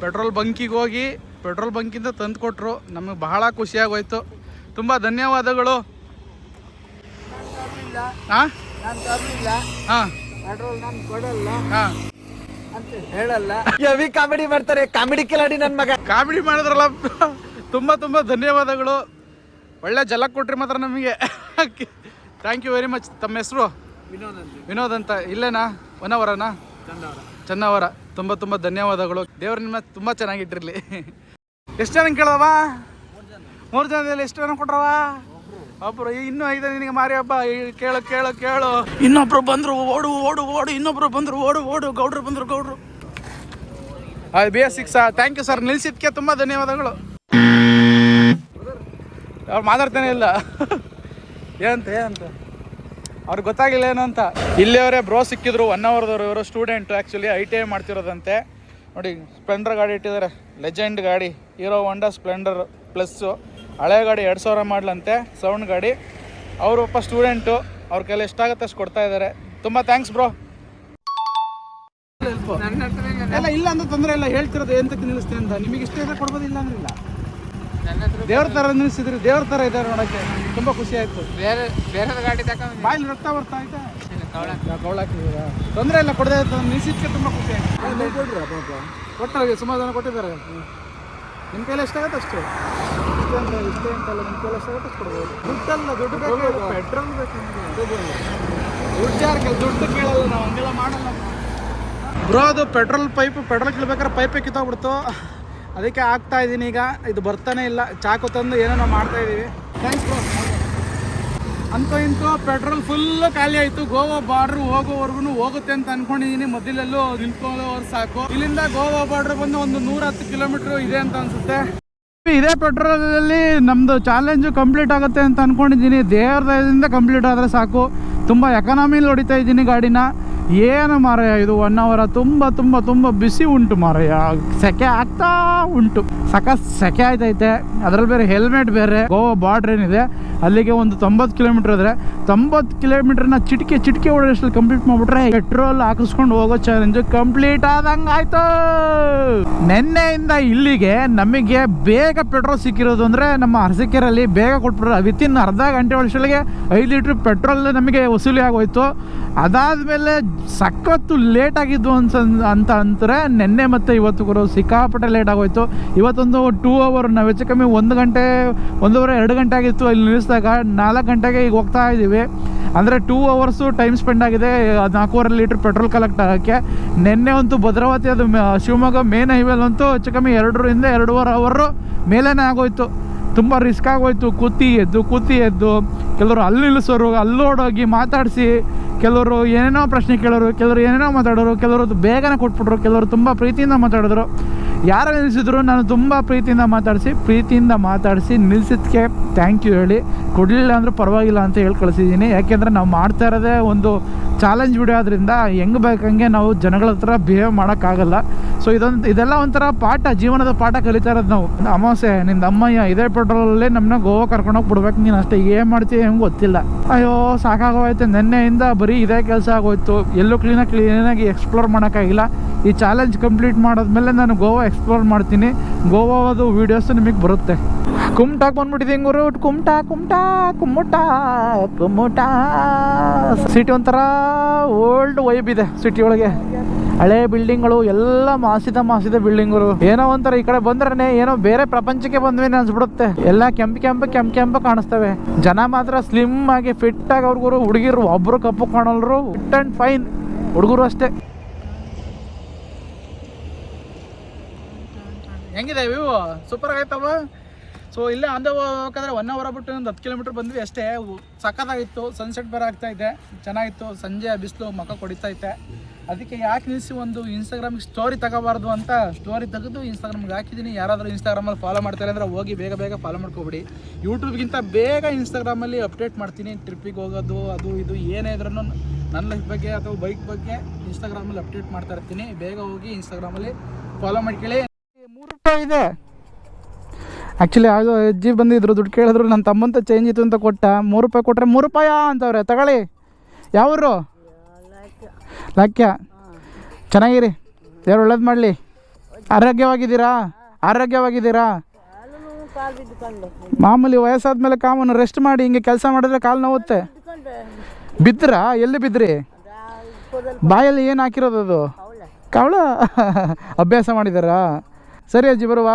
Speaker 1: ಪೆಟ್ರೋಲ್ ಬಂಕಿಗೆ ಹೋಗಿ ಪೆಟ್ರೋಲ್ ಬಂಕಿಂದ ತಂದು ಕೊಟ್ರು. ನಮಗೆ ಬಹಳ ಖುಷಿಯಾಗೋಯ್ತು ತುಂಬ ಧನ್ಯವಾದಗಳು. ಹಾಂ
Speaker 2: ನಾನು ತರಲಿಲ್ಲ.
Speaker 1: ಹಾಂ
Speaker 2: ಪೆಟ್ರೋಲ್ ನಾನು ಕೊಡಲ್ಲ.
Speaker 1: ಹಾಂ.
Speaker 2: ಅಂತ ಹೇಳಲ್ಲ. ಯವಿ ಕಾಮಿಡಿ ಮಾಡ್ತಾರೆ. ಕಾಮಿಡಿ ಕಿಲಾಡಿ ನನ್ನ ಮಗ.
Speaker 1: ಕಾಮಿಡಿ ಮಾಡಿದ್ರಲ್ಲ ತುಂಬ ತುಂಬ ಧನ್ಯವಾದಗಳು. ಒಳ್ಳೆ ಜಲ ಕೊಟ್ರಿ ಮಾತ್ರ ನಮಗೆ. ಥ್ಯಾಂಕ್ ಯು ವೆರಿ ಮಚ್ ತಮ್ಮ ಹೆಸರು?
Speaker 2: ವಿನೋದ್ ಅಂತ.
Speaker 1: ವಿನೋದ್ ಅಂತ. ಇಲ್ಲೇನಾ? ಒನವರನ
Speaker 2: ಚಂದವರ.
Speaker 1: ಚನ್ನವರ ತುಂಬ ತುಂಬ ಧನ್ಯವಾದಗಳು. ದೇವ್ರ ನಿಮ್ಮ ತುಂಬ ಚೆನ್ನಾಗಿಟ್ಟಿರ್ಲಿ. ಎಷ್ಟು ಜನ ಕೇಳವ? ಮೂರು ಜನದಲ್ಲಿ ಎಷ್ಟು ಜನ ಕೊಟ್ರವ ಒಬ್ರು ಇನ್ನೂ ಇದೆ ನಿನಗೆ ಮಾರಿ ಹಬ್ಬ ಕೇಳು ಕೇಳು ಕೇಳು. ಇನ್ನೊಬ್ರು ಬಂದ್ರು, ಓಡು ಓಡು ಓಡು, ಇನ್ನೊಬ್ರು ಬಂದ್ರು, ಓಡು ಓಡು, ಗೌಡ್ರು ಬಂದ್ರು, ಗೌಡ್ರು. B S six thank you sir ನಿಲ್ಸಿದ್ಕೆ ತುಂಬ ಧನ್ಯವಾದಗಳು. ಅವ್ರು ಮಾತಾಡ್ತಾನೆ ಇಲ್ಲ. ಏನಂತ ಏನಂತ? ಅವ್ರಿಗೆ ಗೊತ್ತಾಗಿಲ್ಲ ಏನು ಅಂತ. ಇಲ್ಲಿಯವರೇ ಬ್ರೋ ಸಿಕ್ಕಿದ್ರು ಒನ್ ಅವರ್ದವ್ರು ಇವರು student actually I T I ಮಾಡ್ತಿರೋದಂತೆ. ನೋಡಿ ಸ್ಪ್ಲೆಂಡರ್ ಗಾಡಿ ಇಟ್ಟಿದ್ದಾರೆ. ಲೆಜೆಂಡ್ ಗಾಡಿ. ಹೀರೋ ಹೊಂಡಾ ಸ್ಪ್ಲೆಂಡರ್ ಪ್ಲಸ್ಸು ಹಳೆ ಗಾಡಿ ಎರಡು ಸಾವಿರ ಮಾಡಲಂತೆ ಸೌಂಡ್ ಗಾಡಿ. ಅವರು ಒಬ್ಬ ಸ್ಟೂಡೆಂಟು ಅವ್ರ ಕೈಲಿ ಎಷ್ಟಾಗುತ್ತೆ ಅಷ್ಟು ಕೊಡ್ತಾ ಇದ್ದಾರೆ ತುಂಬ ಥ್ಯಾಂಕ್ಸ್ ಬ್ರೋ ಎಲ್ಲ ಇಲ್ಲ ಅಂತ ತೊಂದರೆ ಇಲ್ಲ ಹೇಳ್ತಿರೋದು ಎಂತಕ್ಕೆ ನಿಲ್ಲಿಸ್ತೀನಿ ಅಂತ. ನಿಮಗೆ ಇಷ್ಟ ಇದ್ರೆ ಕೊಡ್ಬೋದು ಇಲ್ಲ ಅಂದ್ರೆ ಇಲ್ಲ.
Speaker 2: ನನ್ನ ಹತ್ರ
Speaker 1: ದೇವ್ರ ತರ ನಿಲ್ಸಿದ್ರಿ ದೇವ್ರ ತರ ಇದ್ದಾರೆ ನೋಡಕ್ಕೆ. ತುಂಬ ಖುಷಿ ಆಯ್ತು.
Speaker 2: ಬೇರೆ ಬೇರೆ ಗಾಡಿ
Speaker 1: ಬಾಯಲ್ಲಿ ರಕ್ತ ಬರ್ತಾ ಆಯ್ತಾ? ಕವಳಾಕಿದ್ದೀರಾ ತೊಂದರೆ ಇಲ್ಲ ಕೊಡದೆ ನಿಲ್ಸಿದ್ಕೆ ತುಂಬ ಖುಷಿ ಆಯ್ತು. ಕೊಟ್ಟವ್ರಿಗೆ ಸುಮಾರು ಜನ ಕೊಟ್ಟಿದ್ದಾರೆ. ನಿಮ್ಮ ಕೈಲಿ ಎಷ್ಟಾಗುತ್ತೆ ಅಷ್ಟು? ಇಷ್ಟೇ ಅಂತ ಇಷ್ಟೇ ಅಂತಲ್ಲ ನಿಮ್ಮ ಕೈಲಿ ಎಷ್ಟಾಗುತ್ತೆ ಅಷ್ಟು ಕೊಡ್ಬೋದು. ದುಡ್ಡಲ್ಲ ದುಡ್ಡು ಬೇಕು ಪೆಟ್ರೋಲ್ ಬೇಕು ದುಡ್ಡು ಯಾರು ದುಡ್ಡು ಕೇಳಲ್ಲ ನಾವು ಹಂಗೆಲ್ಲ ಮಾಡಲ್ಲ ಬ್ರೋ ಅದು ಪೆಟ್ರೋಲ್ ಪೈಪ್ ಪೆಟ್ರೋಲ್ ಕಿಳ್ಬೇಕಾದ್ರೆ ಪೈಪೇ ಕಿತ್ತೋಗ್ಬಿಡ್ತು. ಅದಕ್ಕೆ ಆಗ್ತಾ ಇದ್ದೀನಿ ಈಗ. ಇದು ಬರ್ತಾನೆ ಇಲ್ಲ. ಚಾಕು ತಂದು ಏನೇನೋ ಮಾಡ್ತಾ ಇದ್ದೀವಿ ಥ್ಯಾಂಕ್ಸ್ ಬ್ರೋ
Speaker 4: ಅಂತೂ ಇಂಥ ಪೆಟ್ರೋಲ್ ಫುಲ್ ಖಾಲಿ ಆಯಿತು. ಗೋವಾ ಬಾರ್ಡರ್ ಹೋಗೋವರೆಗೂ ಹೋಗುತ್ತೆ ಅಂತ ಅನ್ಕೊಂಡಿದ್ದೀನಿ ಮೊದಲೆಲ್ಲೂ ನಿಂತ್ಕೊಳ್ಳೋರು ಸಾಕು. ಇಲ್ಲಿಂದ ಗೋವಾ ಬಾರ್ಡರ್ ಬಂದು ಒಂದು ನೂರ ಹತ್ತು ಕಿಲೋಮೀಟರ್ ಇದೆ ಅಂತ ಅನ್ಸುತ್ತೆ. ಇದೇ ಪೆಟ್ರೋಲಲ್ಲಿ ನಮ್ಮದು ಚಾಲೆಂಜ್ ಕಂಪ್ಲೀಟ್ ಆಗುತ್ತೆ ಅಂತ ಅಂದ್ಕೊಂಡಿದ್ದೀನಿ ದೇವ್ರ ದಯದಿಂದ ಕಂಪ್ಲೀಟ್ ಆದರೆ ಸಾಕು. ತುಂಬಾ ಎಕನಾಮಿಲಿ ಹೊಡಿತಾ ಇದ್ದೀನಿ ಗಾಡಿನ. ಏನು ಮಾರಯ್ಯ, ಇದು ಒನ್ ಅವರ ತುಂಬ ತುಂಬ ತುಂಬ ಬಿಸಿ ಉಂಟು ಮಾರಯ್ಯ. ಸೆಕೆ ಆಗ್ತಾ ಉಂಟು. ಸಕ ಸೆಕೆ ಆಯ್ತೈತೆ. ಅದ್ರಲ್ಲಿ ಬೇರೆ ಹೆಲ್ಮೆಟ್ ಬೇರೆ ಗೋವಾ ಬಾರ್ಡ್ರ್ ಏನಿದೆ, ಅಲ್ಲಿಗೆ ಒಂದು ತೊಂಬತ್ತು ಕಿಲೋಮೀಟರ್ ಇದ್ರೆ ತೊಂಬತ್ತು ಕಿಲೋಮೀಟರ್ನ ಚಿಟಿಕೆ ಚಿಟಿಕೆ ಹೊಡೆಯೋಷ್ಟ್ರಲ್ಲಿ ಕಂಪ್ಲೀಟ್ ಮಾಡಿಬಿಟ್ರೆ ಪೆಟ್ರೋಲ್ ಹಾಕಿಸ್ಕೊಂಡು ಹೋಗೋ ಚಾಲೆಂಜ್ ಕಂಪ್ಲೀಟ್ ಆದಂಗೆ ಆಯ್ತು. ನಿನ್ನೆಯಿಂದ ಇಲ್ಲಿಗೆ ನಮಗೆ ಬೇಗ ಪೆಟ್ರೋಲ್ ಸಿಕ್ಕಿರೋದು ಅಂದರೆ ನಮ್ಮ ಅರಸಿಕೆರಲ್ಲಿ ಬೇಗ ಕೊಟ್ಬಿಟ್ರೆ. ವಿತಿನ್ ಅರ್ಧ ಗಂಟೆ ಒಳಗೆ ಐದು ಲೀಟ್ರ್ ಪೆಟ್ರೋಲ್ ನಮಗೆ ವಸೂಲಿ ಆಗೋಯ್ತು. ಅದಾದಮೇಲೆ ಸಖತ್ತು ಲೇಟ್ ಆಗಿದ್ದು ಅಂತ ಅಂತಾರೆ. ನಿನ್ನೆ ಮತ್ತು ಇವತ್ತು ಸಿಕ್ಕಾಪಟ್ಟೆ ಲೇಟ್ ಆಗೋಯ್ತು. ಇವತ್ತೊಂದು ಟೂ ಅವರ್ ನಾವು ಹೆಚ್ಚು ಕಮ್ಮಿ ಒಂದು ಗಂಟೆ, ಒಂದೂವರೆ, ಎರಡು ಗಂಟೆ ಆಗಿತ್ತು ಅಲ್ಲಿ ನಿಲ್ಲಿಸಿದಾಗ. ನಾಲ್ಕು ಗಂಟೆಗೆ ಈಗ ಹೋಗ್ತಾ ಇದ್ದೀವಿ. ಅಂದರೆ ಟೂ ಅವರ್ಸು ಟೈಮ್ ಸ್ಪೆಂಡ್ ಆಗಿದೆ. ನಾಲ್ಕೂವರೆ ಲೀಟ್ರ್ ಪೆಟ್ರೋಲ್ ಕಲೆಕ್ಟ್ ಆಗೋಕ್ಕೆ. ನಿನ್ನೆ ಅಂತೂ ಭದ್ರಾವತಿ ಅದು ಶಿವಮೊಗ್ಗ ಮೇನ್ ಹೈವೇಲಂತೂ ಹೆಚ್ಚು ಕಮ್ಮಿ ಎರಡರಿಂದ ಎರಡೂವರೆ ಅವರು ಮೇಲೇ ಆಗೋಯ್ತು. ತುಂಬ ರಿಸ್ಕ್ ಆಗೋಯ್ತು. ಕೂತಿ ಎದ್ದು ಕೂತಿ ಎದ್ದು, ಕೆಲವರು ಅಲ್ಲಿ ನಿಲ್ಲಿಸೋರು ಅಲ್ಲೋಡೋಗಿ ಮಾತಾಡಿಸಿ, ಕೆಲವರು ಏನೇನೋ ಪ್ರಶ್ನೆ ಕೇಳೋರು, ಕೆಲವರು ಏನೇನೋ ಮಾತಾಡೋರು, ಕೆಲವರು ಬೇಗನೆ ಕೊಟ್ಬಿಟ್ರು, ಕೆಲವರು ತುಂಬ ಪ್ರೀತಿಯಿಂದ ಮಾತಾಡಿದ್ರು. ಯಾರು ನಿಲ್ಲಿಸಿದ್ರು? ನಾನು ತುಂಬ ಪ್ರೀತಿಯಿಂದ ಮಾತಾಡಿಸಿ ಪ್ರೀತಿಯಿಂದ ಮಾತಾಡಿಸಿ ನಿಲ್ಸಿದ್ದಕ್ಕೆ ಥ್ಯಾಂಕ್ ಯು ಹೇಳಿ. ಕೊಡಲಿಲ್ಲ ಅಂದರೂ ಪರವಾಗಿಲ್ಲ ಅಂತ ಹೇಳಿ ಕಳಿಸಿದ್ದೀನಿ ಯಾಕೆಂದರೆ ನಾವು ಮಾಡ್ತಾ ಇರೋದೇ ಒಂದು ಚಾಲೆಂಜ್ ವಿಡಿಯೋ ಆದ್ರಿಂದ ಹೆಂಗೆ ಬೇಕಂಗೆ ನಾವು ಜನಗಳ ಹತ್ರ ಬಿಹೇವ್ ಮಾಡೋಕ್ಕಾಗಲ್ಲ. ಸೊ ಇದೊಂದು ಇದೆಲ್ಲ ಒಂಥರ ಪಾಠ, ಜೀವನದ ಪಾಠ ಕಲಿತಾ ಇರೋದು ನಾವು ಅಮಾವಾಸ್ಯೆ ನಿಂದ ಅಮ್ಮಯ್ಯ, ಇದೇ ಪೆಟ್ರೋಲಲ್ಲಿ ನಮ್ಮನ್ನ ಗೋವಾ ಕರ್ಕೊಂಡೋಗಿ ಬಿಡ್ಬೇಕು. ನೀನು ಅಷ್ಟೇ ಏನು ಮಾಡ್ತೀವಿ ಹೆಂಗೆ ಗೊತ್ತಿಲ್ಲ. ಅಯ್ಯೋ, ಸಾಕಾಗೋಯ್ತು. ನಿನ್ನೆಯಿಂದ ಬರೀ ಇದೇ ಕೆಲಸ ಆಗೋಯ್ತು. ಎಲ್ಲೂ ಕ್ಲೀನಾಗಿ ಕ್ಲೀನಾಗಿ ಎಕ್ಸ್ಪ್ಲೋರ್ ಮಾಡೋಕ್ಕಾಗಿಲ್ಲ. ಈ ಚಾಲೆಂಜ್ ಕಂಪ್ಲೀಟ್ ಮಾಡಿದ್ಮೇಲೆ ನಾನು ಗೋವಾ ಎಕ್ಸ್ಪ್ಲೋರ್ ಮಾಡ್ತೀನಿ. ಗೋವಾದು ವೀಡಿಯೋಸ್ ನಿಮಗೆ ಬರುತ್ತೆ. ಕುಮ್ಟಾಕ್ ಬಂದ್ಬಿಟ್ಟಿದೆ ಗುರು ಕುಮ್ಟಾ ಕುಮ್ಟಾ ಕುಮ್ಮುಟ ಕುಮ್ಮುಟ ಸಿಟಿ ಒಂಥರ ಓಲ್ಡ್ ವೈಬ್ ಇದೆ ಸಿಟಿ ಒಳಗೆ. ಹಳೆ ಬಿಲ್ಡಿಂಗ್ಗಳು ಎಲ್ಲ ಮಾಸಿದ ಮಾಸಿದ ಬಿಲ್ಡಿಂಗ್ಗಳು ಏನೋ ಒಂಥರ ಈ ಕಡೆ ಬಂದ್ರೆ ಏನೋ ಬೇರೆ ಪ್ರಪಂಚಕ್ಕೆ ಬಂದ್ವಿ ಅನ್ಸ್ಬಿಡುತ್ತೆ. ಎಲ್ಲ ಕೆಂಪು ಕೆಂಪು ಕೆಂಪು ಕೆಂಪು ಕಾಣಿಸ್ತವೆ. ಜನ ಮಾತ್ರ ಸ್ಲಿಮ್ ಆಗಿ ಫಿಟ್ ಆಗಿ ಅವ್ರಿಗೂ ಹುಡುಗಿರು ಒಬ್ರು ಕಪ್ಪು ಕಾಣಲ್ರು ಫಿಟ್ ಅಂಡ್ ಫೈನ್ ಹುಡುಗರು ಅಷ್ಟೇ. ಹೆಂಗಿದೆ ವ್ಯೂ ಸೂಪರ್ ಆಗೈತವ? ಸೊ ಇಲ್ಲೇ ಅಂದ ಹೋಗ್ಬೇಕಾದ್ರೆ ಒನ್ ಅವರ್ ಬಿಟ್ಟು ಒಂದು ಹತ್ತು ಕಿಲೋಮೀಟರ್ ಬಂದ್ವಿ ಅಷ್ಟೇ. ಸಖತ್ತಾಗಿತ್ತು ಸನ್ಸೆಟ್ ಬೇರೆ ಆಗ್ತಾ ಇದೆ, ಚೆನ್ನಾಗಿತ್ತು. ಸಂಜೆ ಬಿಸಿಲು ಕೊಡಿತಾ ಇದೆ. ಅದಕ್ಕೆ ಯಾಕೆ ನಿಲ್ಲಿಸಿ ಒಂದು ಇನ್ಸ್ಟಾಗ್ರಾಮಿಗೆ ಸ್ಟೋರಿ ತಗೋಬಾರ್ದು ಅಂತ ಸ್ಟೋರಿ ತೆಗೆದು ಇನ್ಸ್ಟಾಗ್ರಾಮ್ಗೆ ಹಾಕಿದ್ದೀನಿ ಯಾರಾದರೂ ಇನ್ಸ್ಟಾಗ್ರಾಮಲ್ಲಿ ಫಾಲೋ ಮಾಡ್ತಾರೆ ಅಂದರೆ ಹೋಗಿ ಬೇಗ ಬೇಗ ಫಾಲೋ ಮಾಡ್ಕೊಬಿಡಿ. ಯೂಟ್ಯೂಬ್ಗಿಂತ ಬೇಗ ಇನ್ಸ್ಟಾಗ್ರಾಮಲ್ಲಿ ಅಪ್ಡೇಟ್ ಮಾಡ್ತೀನಿ. ಟ್ರಿಪ್ಪಿಗೆ ಹೋಗೋದು, ಅದು ಇದು ಏನೇ ಇದ್ರೂ ನನ್ನ ಲೈಫ್ ಬಗ್ಗೆ ಅಥವಾ ಬೈಕ್ ಬಗ್ಗೆ ಇನ್ಸ್ಟಾಗ್ರಾಮಲ್ಲಿ ಅಪ್ಡೇಟ್ ಮಾಡ್ತಾ ಇರ್ತೀನಿ. ಬೇಗ ಹೋಗಿ ಇನ್ಸ್ಟಾಗ್ರಾಮಲ್ಲಿ ಫಾಲೋ ಮಾಡ್ಕೊಳ್ಳಿ. ಮೂರು ರೂಪಾಯಿ ಇದೆ. ಆ್ಯಕ್ಚುಲಿ ಯಾವುದೋ ಅಜ್ಜಿ ಬಂದಿದ್ರು, ದುಡ್ಡು ಕೇಳಿದ್ರು ನನ್ನ ತಮ್ಮಂತ ಚೇಂಜ್ ಇತ್ತು ಅಂತ ಕೊಟ್ಟ, ಮೂರು ರೂಪಾಯಿ ಕೊಟ್ಟರೆ ಮೂರು ರೂಪಾಯ ಅಂತವ್ರೆ, ತಗೊಳ್ಳಿ. ಯಾವರು? ಲಾಕ್ಯ. ಚೆನ್ನಾಗಿರಿ. ದೇವ್ರು ಒಳ್ಳೇದು ಮಾಡಲಿ. ಆರೋಗ್ಯವಾಗಿದ್ದೀರಾ? ಆರೋಗ್ಯವಾಗಿದ್ದೀರಾ? ಮಾಮೂಲಿ ವಯಸ್ಸಾದ ಮೇಲೆ ಕಾಮನ್ ರೆಸ್ಟ್ ಮಾಡಿ ಹಿಂಗೆ ಕೆಲಸ ಮಾಡಿದ್ರೆ ಕಾಲು ನೋವುತ್ತೆ. ಬಿದ್ರಾ ಎಲ್ಲಿ ಬಿದ್ರಿ ಬಾಯಲ್ಲಿ ಏನು ಹಾಕಿರೋದು ಅದು? ಕವಳ? ಅಭ್ಯಾಸ ಮಾಡಿದಾರಾ? ಸರಿ ಅಜ್ಜಿ, ಬರುವ.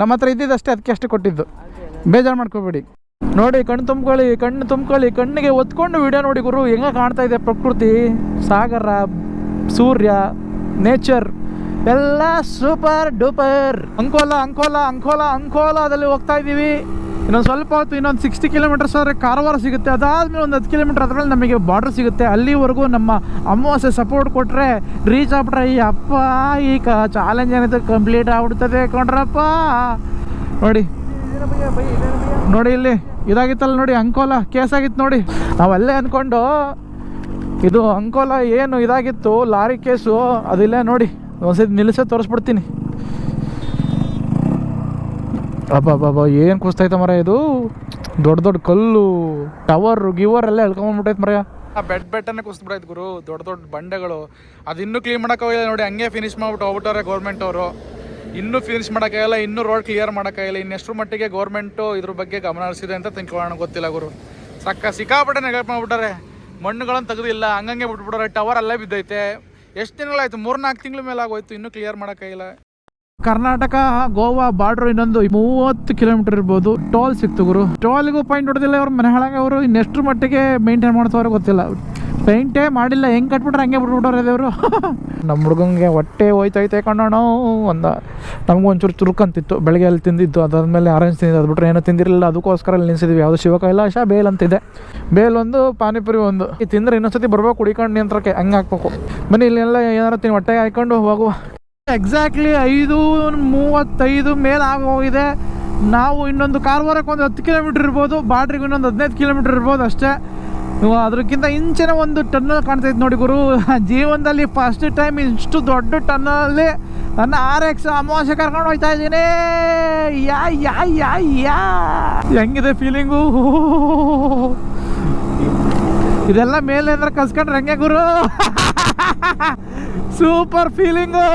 Speaker 4: ನಮ್ಮ ಹತ್ರ ಇದ್ದಿದ್ದಷ್ಟೇ ಅದಕ್ಕೆ ಅಷ್ಟು ಕೊಟ್ಟಿದ್ದು. ಬೇಜಾರು ಮಾಡ್ಕೋಬೇಡಿ. ನೋಡಿ, ಕಣ್ಣು ತುಂಬ್ಕೊಳ್ಳಿ ಕಣ್ಣು ತುಂಬ್ಕೊಳ್ಳಿ, ಕಣ್ಣಿಗೆ ಒತ್ಕೊಂಡು ವಿಡಿಯೋ ನೋಡಿ ಗುರು. ಹೆಂಗ ಕಾಣ್ತಾ ಇದೆ ಪ್ರಕೃತಿ, ಸಾಗರ, ಸೂರ್ಯ ನೇಚರ್ ಎಲ್ಲ ಸೂಪರ್ ಡೂಪರ್ ಅಂಕೋಲ ಅಂಕೋಲ ಅಂಕೋಲ, ಅಂಕೋಲಾದಲ್ಲಿ ಹೋಗ್ತಾ ಇದ್ದೀವಿ. ಇನ್ನೊಂದು ಸ್ವಲ್ಪ ಹೊತ್ತು ಇನ್ನೊಂದು ಸಿಕ್ಸ್ಟಿ ಕಿಲೋಮೀಟರ್ಸ್ ಆದರೆ ಕಾರವಾರ ಸಿಗುತ್ತೆ. ಅದಾದಮೇಲೆ ಒಂದು ಹತ್ತು ಕಿಲೋಮೀಟರ್ ಅದರಲ್ಲಿ ನಮಗೆ ಬಾರ್ಡರ್ ಸಿಗುತ್ತೆ. ಅಲ್ಲಿವರೆಗೂ ನಮ್ಮ ಅಮಾವಾಸ್ಯೆ ಸಪೋರ್ಟ್ ಕೊಟ್ಟರೆ ರೀಚ್ ಆಗ್ಬಿಟ್ರೆ, ಈ ಅಪ್ಪ, ಈ ಚಾಲೆಂಜ್ ಏನಿದೆ ಕಂಪ್ಲೀಟ್ ಆಗ್ಬಿಡ್ತದೆ ಕೊಂಡ್ರಪ್ಪ ನೋಡಿ. ನೋಡಿ ಇಲ್ಲಿ, ಇದಾಗಿತ್ತಲ್ಲ ನೋಡಿ, ಅಂಕೋಲ ಕೇಸ್ ಆಗಿತ್ತು ನೋಡಿ. ನಾವಲ್ಲೇ ಅಂದ್ಕೊಂಡು ಇದು ಅಂಕೋಲ ಏನು ಇದಾಗಿತ್ತು, ಲಾರಿ ಕೇಸು ಅದಿಲ್ಲೇ ನೋಡಿ. ಒಂದ್ಸತಿ ನಿಲ್ಲಿಸೇ ತೋರಿಸ್ಬಿಡ್ತೀನಿ. ಅಬ್ಬಬ್ಬಬ್ಬ, ಏನು ಕುಸ್ತೈತೆ ಮರ ಇದು? ದೊಡ್ಡ ದೊಡ್ಡ ಕಲ್ಲು, ಟವರ್, ಗಿವರ್ ಎಲ್ಲ ಎಳ್ಕೊಂಬಂದ್ಬಿಟ್ಟೈತೆ ಮರ ಬೆಡ್ ಬೆಟ್ಟನೇ ಕುಸ್ಬಿಡೈತೆ ಗುರು, ದೊಡ್ಡ ದೊಡ್ಡ ಬಂಡೆಗಳು. ಅದು ಇನ್ನೂ ಕ್ಲೀನ್ ಮಾಡೋಕ್ಕಾಗಿಲ್ಲ ನೋಡಿ, ಹಂಗೆ ಫಿನಿಶ್ ಮಾಡ್ಬಿಟ್ಟು ಹೋಗ್ಬಿಟ್ಟವ್ರೆ ಗೌರ್ಮೆಂಟ್ ಅವರು. ಇನ್ನೂ ಫಿನಿಶ್ ಮಾಡೋಕ್ಕಾಗಿಲ್ಲ ಇನ್ನೂ ರೋಡ್ ಕ್ಲಿಯರ್ ಮಾಡೋಕ್ಕಾಗಿಲ್ಲ ಇನ್ನೆಷ್ಟರ ಮಟ್ಟಿಗೆ ಗೌರ್ಮೆಂಟು ಇದ್ರ ಬಗ್ಗೆ ಗಮನ ಹರಿಸಿದೆ ಅಂತ ತಿಳ್ಕೊಳ್ಳೋಣ ಗೊತ್ತಿಲ್ಲ ಗುರು. ಸಕ್ಕ ಸಿಕ್ಕಾಪಟ್ಟೆ ನೆಗಟ್ ಮಾಡ್ಬಿಟ್ಟಾರೆ ಮಣ್ಣುಗಳನ್ನು ತೆಗೆದಿಲ್ಲ, ಹಂಗಂಗೆ ಬಿಟ್ಬಿಟ್ರೆ ಟವರ್ ಅಲ್ಲೇ ಬಿದ್ದೈತೆ. ಎಷ್ಟು ದಿನಗಳಾಯ್ತು? ಮೂರ್ನಾಲ್ಕು ತಿಂಗಳ ಮೇಲೆ ಆಗೋಯ್ತು ಇನ್ನೂ ಕ್ಲಿಯರ್ ಮಾಡೋಕ್ಕಾಗಿಲ್ಲ ಕರ್ನಾಟಕ, ಗೋವಾ ಬಾರ್ಡರ್ ಇನ್ನೊಂದು ಮೂವತ್ತು ಕಿಲೋಮೀಟರ್ ಇರ್ಬೋದು. ಟೋಲ್ ಸಿಕ್ತು ಗುರು. ಟೋಲ್ಗೂ ಪಾಯಿಂಟ್ ಹೊಡೆದಿಲ್ಲ ಅವ್ರ ಮನೆ ಹಾಳಾಗ ಅವರು. ಇನ್ನೆಷ್ಟು ಮಟ್ಟಿಗೆ ಮೇಂಟೈನ್ ಮಾಡ್ತಾವ್ರೆ ಗೊತ್ತಿಲ್ಲ. ಪೇಂಟೇ ಮಾಡಿಲ್ಲ. ಹೆಂಗೆ ಕಟ್ಬಿಟ್ರೆ ಹಂಗೆ ಬಿಟ್ಬಿಟ್ಟವ್ರೆ ದೇವರು ನಮ್ಮ ಹುಡುಗಂಗೆ ಹೊಟ್ಟೆ ಹೋಯ್ತೈತೆ ಕಣ್ಣೋ ಒಂದು ನಮಗೂ ಒಂಚೂರು ಚುರುಕಂತಿತ್ತು ಬೆಳಗ್ಗೆ ಅಲ್ಲಿ ತಿಂದಿದ್ದು. ಅದಾದಮೇಲೆ ಆರೆಂಜ್ ತಿಂದಿದ್ದು. ಅದು ಬಿಟ್ರೆ ಏನೋ ತಿಂದಿರಲಿಲ್ಲ. ಅದಕ್ಕೋಸ್ಕರ ಅಲ್ಲಿ ನಿಲ್ಸಿದ್ವಿ. ಯಾವುದು ಶಿವ ಕೈಲಾಶ ಬೇಲ್ ಅಂತಿದೆ. ಬೇಲ್ ಒಂದು, ಪಾನಿಪುರಿ ಒಂದು. ಈ ತಿಂದ್ರೆ ಇನ್ನೊಂದ್ಸತಿ ಬರ್ಬೇಕು ಕುಡಿಕೊಂಡು ನಿಯಂತ್ರಕ್ಕೆ ಹಂಗೆ ಹಾಕ್ಬೇಕು. ಮನೆ ಇಲ್ಲೆಲ್ಲ ಏನಾರು ತಿನ್ ಹೊಟ್ಟೆಗೆ ಹಾಕೊಂಡು ಹೋಗುವ. ಎಕ್ಸಾಕ್ಟ್ಲಿ ಐದು, ಮೂವತ್ತೈದು ಮೇಲೆ ಆಗೋಗಿದೆ. ನಾವು ಇನ್ನೊಂದು ಕಾರ್ವಾರಕ್ಕೆ ಒಂದು ಹತ್ತು ಕಿಲೋಮೀಟ್ರ್ ಇರ್ಬೋದು ಬಾಡ್ರಿಗೆ ಇನ್ನೊಂದು ಹದಿನೈದು ಕಿಲೋಮೀಟ್ರ್ ಇರ್ಬೋದು ಅಷ್ಟೇ. ಅದಕ್ಕಿಂತ ಇಂಚಿನ ಒಂದು ಟನ್ನಲ್ ಕಾಣ್ತೈತೆ ನೋಡಿ ಗುರು. ಜೀವನದಲ್ಲಿ ಫಸ್ಟ್ ಟೈಮ್ ಇಷ್ಟು ದೊಡ್ಡ ಟನ್ನಲ್ಲಿ ನನ್ನ ಆರ್ ಎಕ್ಸ್ ಅಮಾವಾಸ್ಯ ಕರ್ಕೊಂಡು ಹೋಗ್ತಾ ಇದ್ದೀನಿ. ಯಾ ಯಾ ಯಾ ಯಾ. ಹೆಂಗಿದೆ ಫೀಲಿಂಗು ಇದೆಲ್ಲ ಮೇಲೆ ಅಂದ್ರೆ ಕಸ್ಕೊಂಡ್ರೆ ಹಂಗೆ ಗುರು. ಸೂಪರ್ ಫೀಲಿಂಗು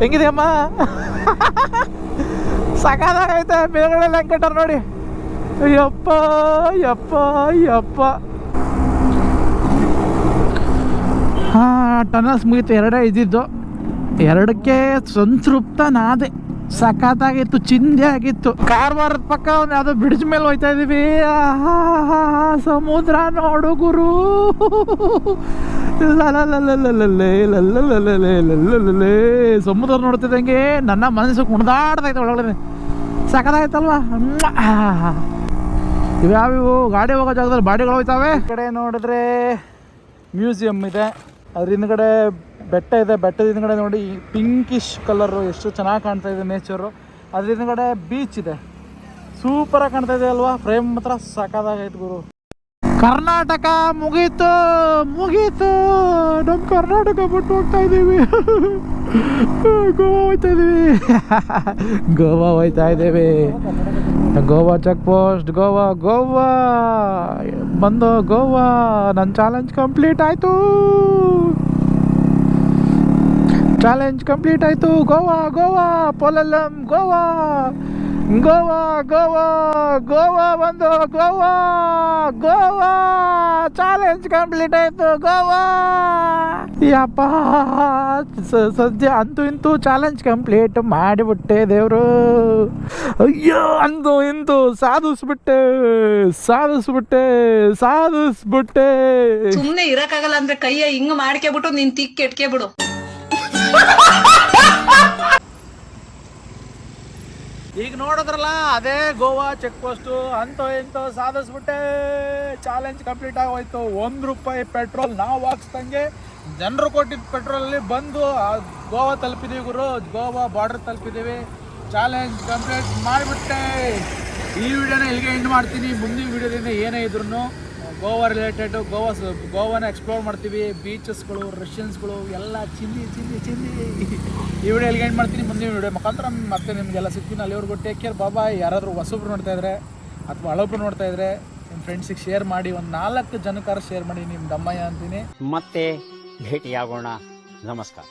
Speaker 4: ಹೆಂಗಿದೆಯಮ್ಮ ಸಕಾಲಾಗೈತೆ ಮೇಲ್ಗಡೆ ಹೆಂಗೆ ಕಟ್ಟಾರ ನೋಡಿ. ಯಪ್ಪ ಯಪ್ಪ ಯಪ್ಪ. ಹಾಂ, ಟನಲ್ಸ್ ಮುಗೀತು, ಎರಡೇ ಇದ್ದಿದ್ದು. ಎರಡಕ್ಕೆ ಸಂತೃಪ್ತನಾದೆ. ಸಖತ್ತಾಗಿತ್ತು, ಚಿಂದೆ ಆಗಿತ್ತು. ಕಾರವಾರದ ಪಕ್ಕ ಒಂದು ಯಾವುದೋ ಬ್ರಿಡ್ಜ್ ಮೇಲೆ ಹೋಯ್ತಾ ಇದೀವಿ. ಸಮುದ್ರ ನೋಡು ಗುರು. ಸಮುದ್ರ ನೋಡ್ತಿದ್ದಂಗೆ ನನ್ನ ಮನಸ್ಸು ಕುಣಿದಾಡ್ತೈತೆ ಒಳಗಡೆ. ಸಖತ್ತಾಯ್ತಲ್ವಾ? ಇವ್ಯಾವಿವು ಗಾಡಿ ಹೋಗೋ ಜಾಗದಲ್ಲಿ ಬಾಡಿಗಳು ಹೋಯ್ತಾವೆ. ಕಡೆ ನೋಡಿದ್ರೆ ಮ್ಯೂಸಿಯಂ ಇದೆ. ಅದ್ರ ಹಿಂದ್ಗಡೆ ಬೆಟ್ಟ ಇದೆ. ಬೆಟ್ಟದ ಹಿಂದ್ಗಡೆ ನೋಡಿ ಪಿಂಕಿಶ್ ಕಲರು ಎಷ್ಟು ಚೆನ್ನಾಗಿ ಕಾಣ್ತಾ ಇದೆ ನೇಚರು ಅದ್ರ ಹಿಂದ್ಗಡೆ ಬೀಚ್ ಇದೆ. ಸೂಪರಾಗಿ ಕಾಣ್ತಾ ಇದೆ ಅಲ್ವಾ? ಫ್ರೇಮ್ ಮಾತ್ರ ಸಾಕಾದಾಗೈತೆ ಗುರು. ಕರ್ನಾಟಕ ಮುಗೀತು ಮುಗೀತು. ನಮ್ಮ ಕರ್ನಾಟಕ ಬಿಟ್ಟು ಹೋಗ್ತಾ ಇದ್ದೀವಿ ಗೋವಾ ಹೋಯ್ತಾ ಇದ್ದೀವಿ ಗೋವಾ ಹೋಯ್ತಾ ಇದ್ದೀವಿ ಗೋವಾ ಚೆಕ್ ಪೋಸ್ಟ್, ಗೋವಾ ಗೋವಾ. ಬಂದು ಗೋವಾ. ನನ್ನ ಚಾಲೆಂಜ್ ಕಂಪ್ಲೀಟ್ ಆಯಿತು. ಚಾಲೆಂಜ್ ಕಂಪ್ಲೀಟ್ ಆಯಿತು. ಗೋವಾ ಗೋವಾ, ಪೊಲಲ್ಲಂ, ಗೋವಾ. ಗೋವಾ ಗೋವಾ ಗೋವಾ ಬಂದು, ಗೋವಾ ಗೋವಾ. ಚಾಲೆಂಜ್ ಕಂಪ್ಲೀಟ್ ಆಯಿತು, ಗೋವಾ. ಯಪ್ಪ ಸದ್ಯ ಅಂತೂ ಇಂತೂ ಚಾಲೆಂಜ್ ಕಂಪ್ಲೀಟ್ ಮಾಡಿಬಿಟ್ಟೆ ದೇವರು. ಅಯ್ಯೋ ಅಂದು ಇಂದು ಸಾಧಿಸ್ಬಿಟ್ಟೆ ಸಾಧಿಸ್ಬಿಟ್ಟೆ ಸಾಧಿಸ್ಬಿಟ್ಟೆ.
Speaker 5: ಸುಮ್ಮನೆ ಇರಕ್ಕಾಗಲ್ಲ ಅಂದ್ರೆ ಕೈಯ ಹಿಂಗ್ ಮಾಡ್ಕೊಬಿಟ್ಟು ನೀನ್ ತಿಕ್ ಕೆಟ್ಕೆ ಬಿಡು
Speaker 4: ಈಗ ನೋಡಿದ್ರಲ್ಲ, ಅದೇ ಗೋವಾ ಚೆಕ್ ಪೋಸ್ಟು ಅಂತೋ ಇಂತೋ ಸಾಧಿಸ್ಬಿಟ್ಟೆ ಚಾಲೆಂಜ್ ಕಂಪ್ಲೀಟ್ ಆಗೋಯ್ತು. ಒಂದು ರೂಪಾಯಿ ಪೆಟ್ರೋಲ್ ನಾವು ಹಾಕ್ಸ್ದಂಗೆ ಜನರು ಕೊಟ್ಟಿದ್ದ ಪೆಟ್ರೋಲಲ್ಲಿ ಬಂದು ಗೋವಾ ತಲುಪಿದೀವಿ ಗುರು. ಗೋವಾ ಬಾರ್ಡರ್ ತಲುಪಿದ್ದೀವಿ ಚಾಲೆಂಜ್ ಕಂಪ್ಲೀಟ್ ಮಾಡಿಬಿಟ್ಟೆ. ಈ ವಿಡಿಯೋನ ಇಲ್ಲಿಗೆ ಎಂಡ್ ಮಾಡ್ತೀನಿ. ಮುಂದಿನ ವಿಡಿಯೋದಿಂದ ಏನೇ ಇದ್ರು ಗೋವಾ ರಿಲೇಟೆಡು ಗೋವಾ ಗೋವಾನ ಎಕ್ಸ್ಪ್ಲೋರ್ ಮಾಡ್ತೀವಿ. ಬೀಚಸ್ಗಳು ರಷ್ಯನ್ಸ್ಗಳು ಎಲ್ಲ ಚಿಂದಿ ಚಿಂದಿ ಚಿಂದಿ ಈ ವಿಡಿಯೋ ಎಂಡ್ ಮಾಡ್ತೀನಿ? ಮುಂದಿನ ವಿಡಿಯೋ ಮುಖಾಂತರ ಮತ್ತೆ ನಿಮಗೆಲ್ಲ ಸಿಗ್ತೀನಿ. ಅಲ್ಲಿವರೆಗೂ ಟೇಕ್ ಕೇರ್ ಬಾಬಾ ಯಾರಾದರೂ ಹೊಸಬ್ರು ನೋಡ್ತಾ ಇದ್ರೆ ಅಥವಾ ಹಳಬ್ರು ನೋಡ್ತಾ ಇದ್ರೆ ನಿಮ್ಮ ಫ್ರೆಂಡ್ಸಿಗೆ ಶೇರ್ ಮಾಡಿ. ಒಂದು ನಾಲ್ಕು ಜನಕ್ಕಾರ ಶೇರ್ ಮಾಡಿ. ನಿಮ್ಮ ದಮ್ಮಯ್ಯ ಅಂತೀನಿ.
Speaker 3: ಮತ್ತೆ ಭೇಟಿಯಾಗೋಣ. ನಮಸ್ಕಾರ.